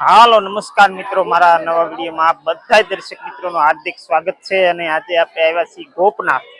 હાલો, નમસ્કાર મિત્રો. મારા નવા વિડીયોમાં આપ બધા દર્શક મિત્રોનું હાર્દિક સ્વાગત છે અને આજે આપણે આવ્યા છીએ ગોપનાથ.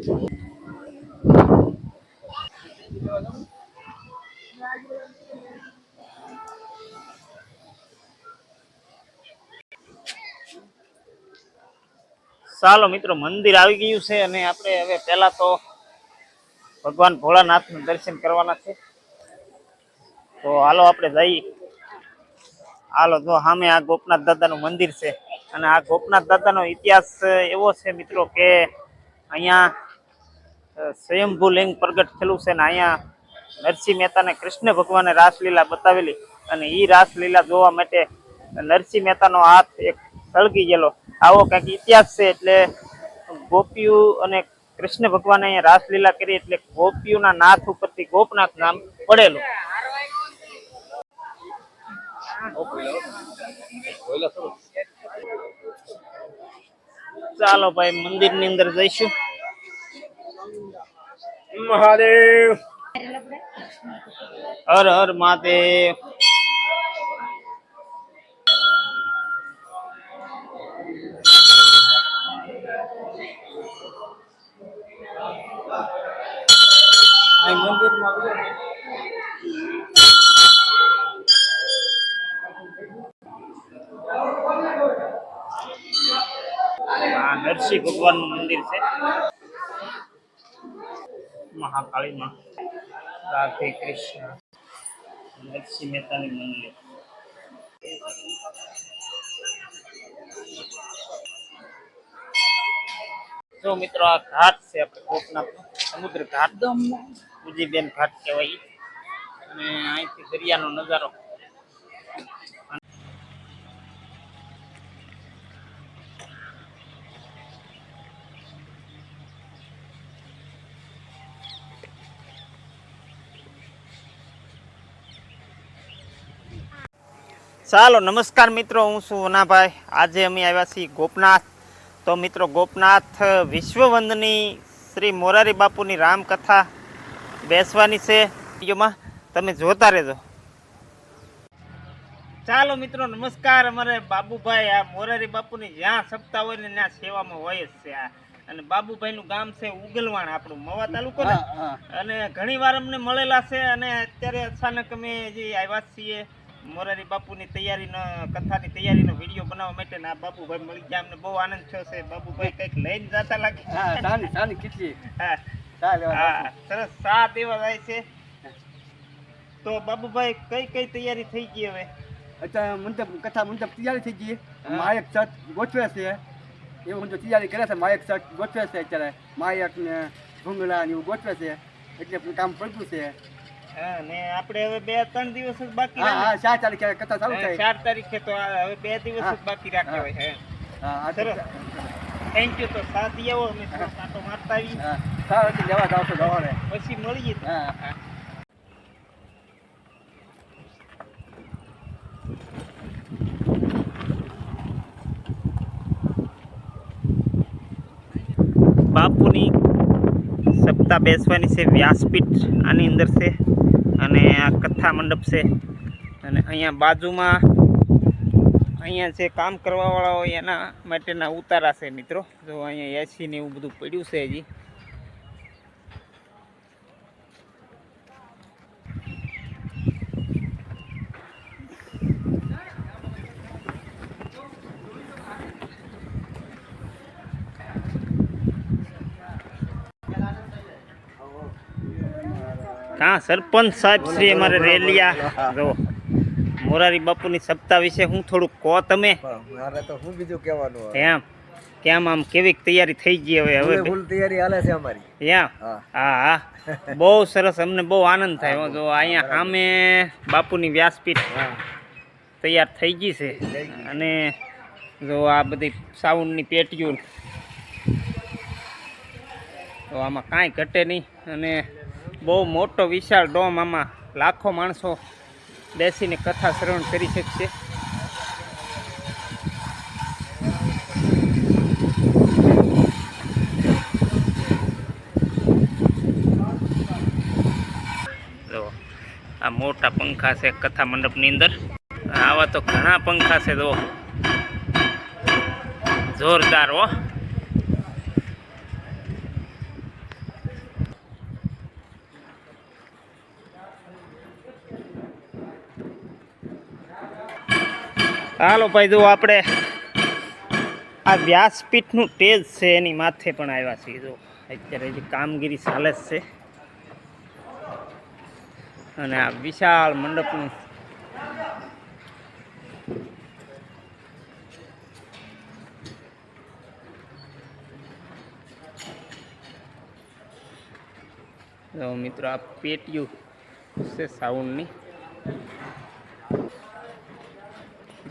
ચાલો મિત્રો, મંદિર આવી ગયું છે અને આપણે હવે પહેલા તો ભગવાન ભોળાનાથનું દર્શન કરવાના છે. તો હાલો આપણે જઈએ. હાલો, જો સામે આ ગોપનાથ દાદાનું મંદિર છે. અને આ ગોપનાથ દાદાનો ઇતિહાસ એવો છે મિત્રો કે અહીંયા સ્વયંભૂ લિંગ પ્રગટ થયેલું છે ને અહીંયા નરસિંહ મહેતાને કૃષ્ણ ભગવાને રાસલીલા બતાવેલી અને એ રાસલીલા જોવા માટે નરસિંહ મહેતાનો હાથ એક સળગી ગયેલો. આવો કંઈક ઇતિહાસ છે એટલે ગોપીઓ અને કૃષ્ણ ભગવાને અહીંયા રાસલીલા કરી એટલે ગોપીઓના નાથ ઉપરથી ગોપનાથ નામ પડેલું. ચાલો ભાઈ મંદિરની અંદર જઈશું. મહાદેવ હર હર મહાદેવ અહીં મંદિરમાં આવી જાઓ. આ નરસિંહ ભગવાનનું મંદિર છે મહાકાળી માં રાધે કૃષ્ણ નરસિંહ મહેતાની મંદિર. જો મિત્રો આ ઘાટ છે આપણે કોકના સમુદ્ર ઘાટ. ઉજીબેન ઘાટ કહેવાય અને અહીંથી દરિયાનો નજારો ચાલો નમસ્કાર મિત્રો હું છું વનાભાઈ. આજે અમે આવ્યા છીએ ગોપનાથ. તો મિત્રો ગોપનાથ વિશ્વવંદની શ્રી મોરારી બાપુની રામકથા બેસવાની છે. વિડીયોમાં તમે જોતા રહેજો. ચાલો મિત્રો નમસ્કાર. અમારે બાબુભાઈ આ મોરારી બાપુની જ્યાં સપ્તાહ હોય ને ત્યાં સેવામાં હોય જ છે આ. અને બાબુભાઈ નું ગામ છે ઉગલવાણ આપણું મવા તાલુકો ને. અને ઘણી વાર અમને મળેલા છે અને અત્યારે અચાનક અમે જે આવ્યા છીએ મોરારી બાપુની તૈયારીનો કથાની તૈયારીનો વીડિયો બનાવવા માટે ના બાપુભાઈ મળી ગયા અમને બહુ આનંદ થયો છે. બાપુભાઈ કંઈક લઈને જતા લાગે. હા સાની સાની હા. સરસ સા દેવા જાય છે. તો બાબુભાઈ કઈ કઈ તૈયારી થઈ ગઈ હવે? અત્યારે મંડપ કથા મંડપ તૈયારી થઈ ગઈ. માયક શર્ટ ગોઠવે છે. એવું બધું તૈયારી કરે છે. માયક શર્ટ ગોઠવે છે અત્યારે. માયક ને ભૂંગળા ને એવું ગોઠવે છે. એટલે કામ પડતું છે. હા ને આપણે હવે બે ત્રણ દિવસ જ બાકી હા હા રહ્યા ચાર તારીખે કથા ચાલુ ને. થાય. ચાર તારીખે તો આ હવે બે દિવસ જ હા. બાકી રાખ્યા હોય હે. હા. આ તો- સરસ. થેન્ક યુ તો સાથ આવો અમે થોડોક આંટો મારતા આવી હા સારું એટલે લેવા જાવ છો દવાને. પછી મળીએ. હા. હા. બાપુની સપ્તાહ બેસવાની છે વ્યાસપીઠ આની અંદર છે. અને આ કથા મંડપ છે. અને અહીંયા બાજુમાં અહીંયા જે કામ કરવાવાળા હોય એના માટેના ઉતારા છે મિત્રો. જો અહીંયા એસી ને એવું બધું પડ્યું છે હજી. હા સરપંચ સાહેબ શ્રી અમારે રેલિયા. જો મોરારી બાપુની સપ્તાહ વિશે હું થોડુંક કહો તમે? મારે તો હું બીજું કહેવાનું એમ કેમ આમ કેવી તૈયારી થઈ ગઈ હવે હવે ફૂલ તૈયારી હાલે છે અમારી. હા. હા હા. બહુ સરસ અમને બહુ આનંદ થાય. જો અહીંયા સામે બાપુની વ્યાસપીઠ તૈયાર થઈ ગઈ છે. અને જો આ બધી સાઉન્ડની પેટીઓ. તો આમાં કાંઈ ઘટે નહીં. અને બહુ મોટો વિશાળ ડોમ આમાં લાખો માણસો બેસીને કથા શ્રવણ કરી શકશે. આ મોટા પંખા છે કથા મંડપની અંદર. આવા તો ઘણા પંખા છે, જો. જોરદાર, હો. હાલો ભાઈ જો આપણે આ વ્યાસપીઠનું ટેજ છે, એની માથે પણ આવ્યા છીએ જો અત્યારે જે કામગીરી ચાલે છે. અને આ વિશાળ મંડપનું મિત્રો, આ પેટીયું છે સાઉન્ડની.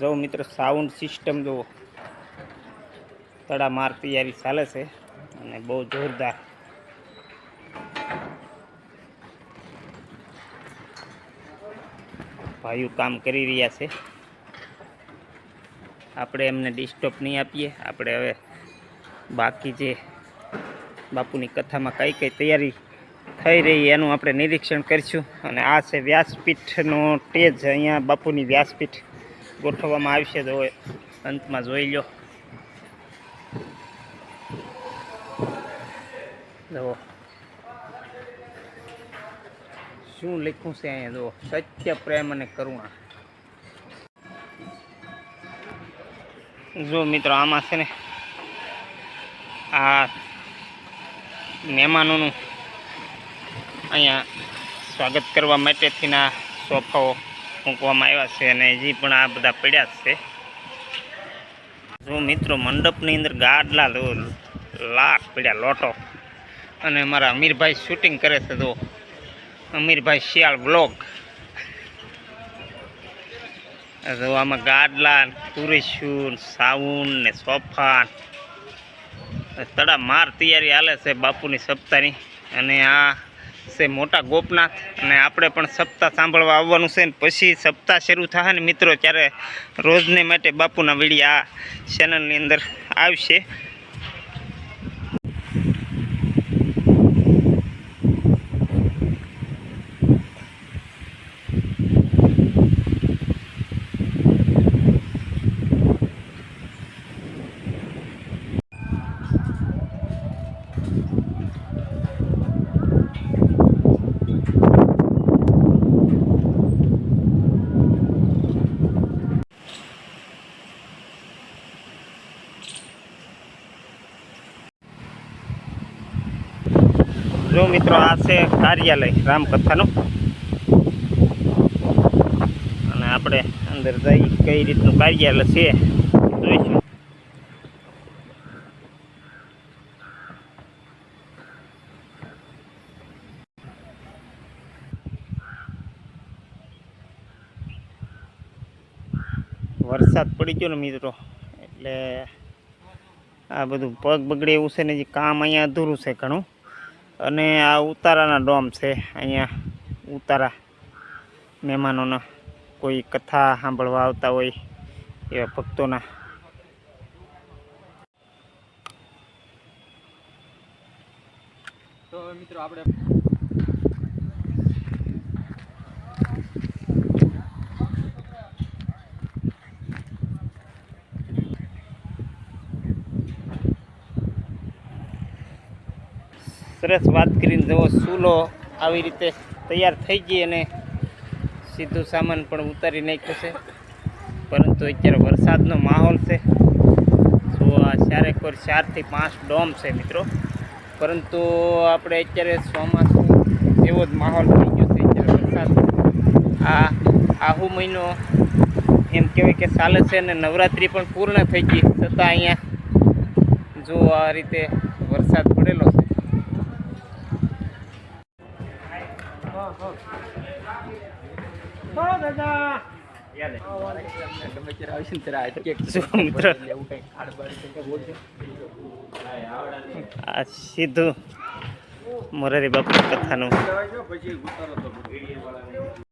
જો મિત્રો સાઉન્ડ સિસ્ટમ જુઓ. તડામાર તૈયારી ચાલે છે અને બહુ જોરદાર. ભાઈઓ કામ કરી રહ્યા છે. આપણે એમને ડિસ્ટર્બ નહીં આપીએ. આપણે હવે બાકી જે બાપુની કથામાં કઈ કઈ તૈયારી થઈ રહી એનું આપણે નિરીક્ષણ કરીશું. અને આ છે વ્યાસપીઠનો ટેજ અહીંયા બાપુની વ્યાસપીઠ. ગોઠવવામાં આવશે તો અંતમાં જોઈ લો. જુઓ. શું લખ્યું છે અહીંયા? જુઓ. સત્ય, પ્રેમ અને કરુણા. જો મિત્રો, આમાં છે ને આ મહેમાનોનું અહીંયા સ્વાગત કરવા માટેથીના સોફાઓ મૂકવામાં આવ્યા છે અને હજી પણ આ બધા પડ્યા છે. જો મિત્રો મંડપની અંદર ગાડલા જો લાખ પડ્યા લોટો. અને મારા અમીરભાઈ શૂટિંગ કરે છે, જો. અમીરભાઈ શિયાળ બ્લોગ જો આમાં ગાડલા ટુરિસ્ટુન સાઉન્ડ ને સોફા. તડા માર તૈયારી હાલે છે બાપુની સપ્તાહની. અને આ છે મોટા ગોપનાથ. અને આપણે પણ સપ્તાહ સાંભળવા આવવાનું છે ને પછી સપ્તાહ શરૂ થાય ને મિત્રો, ત્યારે રોજને માટે બાપુના વિડીયા આ ચેનલની અંદર આવશે. જો મિત્રો આ છે કાર્યાલય રામકથાનું. અને આપણે અંદર જઈ કઈ રીતનું કાર્યાલય છે જોઈશું. વરસાદ પડી ગયો ને મિત્રો, એટલે આ બધું પગ બગડે એવું છે ને જે કામ અહીંયા અધૂરું છે ઘણું. અને આ ઉતારાના ડોમ છે. અહીંયા ઉતારા મહેમાનોના કોઈ કથા સાંભળવા આવતા હોય એવા ભક્તોના. તો મિત્રો, આપણે સરસ વાત કરીને જુઓ સૂલો આવી રીતે તૈયાર થઈ ગઈ અને સીધું સામાન પણ ઉતારી નાખ્યો છે. પરંતુ અત્યારે વરસાદનો માહોલ છે. તો આ ચારેકોર ચારથી પાંચ ડોમ છે મિત્રો. પરંતુ આપણે અત્યારે ચોમાસું એવો જ માહોલ થઈ ગયો છે અત્યારે વરસાદ. આ આહુ મહિનો એમ કહેવાય કે ચાલે છે અને નવરાત્રિ પણ પૂર્ણ થઈ ગઈ. છતાં અહીંયા જો આ રીતે વરસાદ પડેલો છે ગમે ત્યારે આવશે ને ત્યારે આ કેક જો મિત્રો એવું કંઈ ખાડ બાડ કંઈ બોલશે આ સીધું મોરારી બાપુ કથાનું.